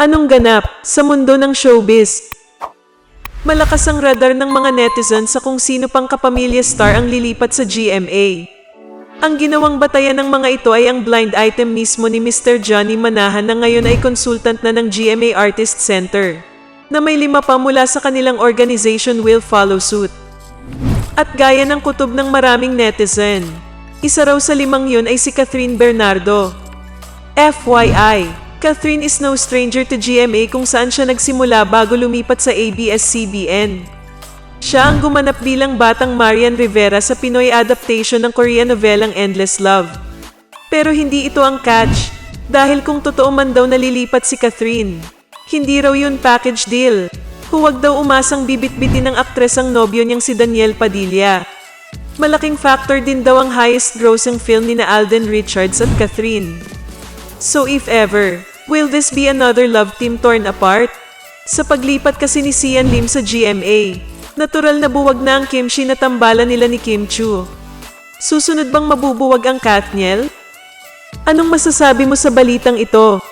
Anong ganap sa mundo ng showbiz? Malakas ang radar ng mga netizens sa kung sino pang kapamilya star ang lilipat sa GMA. Ang ginawang batayan ng mga ito ay ang blind item mismo ni Mr. Johnny Manahan na ngayon ay consultant na ng GMA Artist Center, na may lima pa mula sa kanilang organization will follow suit. At gaya ng kutob ng maraming netizen, isa raw sa limang yun ay si Catherine Bernardo. FYI, Catherine is no stranger to GMA kung saan siya nagsimula bago lumipat sa ABS-CBN. Siya ang gumanap bilang batang Marian Rivera sa Pinoy adaptation ng Korean novelang Endless Love. Pero hindi ito ang catch, dahil kung totoo man daw nalilipat si Catherine, hindi raw yun package deal. Huwag daw umasang bibit-bitin ng aktres ang nobyo niyang si Daniel Padilla. Malaking factor din daw ang highest grossing film ni na Alden Richards at Catherine. So if ever, will this be another love team torn apart? Sa paglipat kasi ni Sian Lim sa GMA, natural na buwag na ang kimchi na tambalan nila ni Kim Chu. Susunod bang mabubuwag ang Kathniel? Anong masasabi mo sa balitang ito?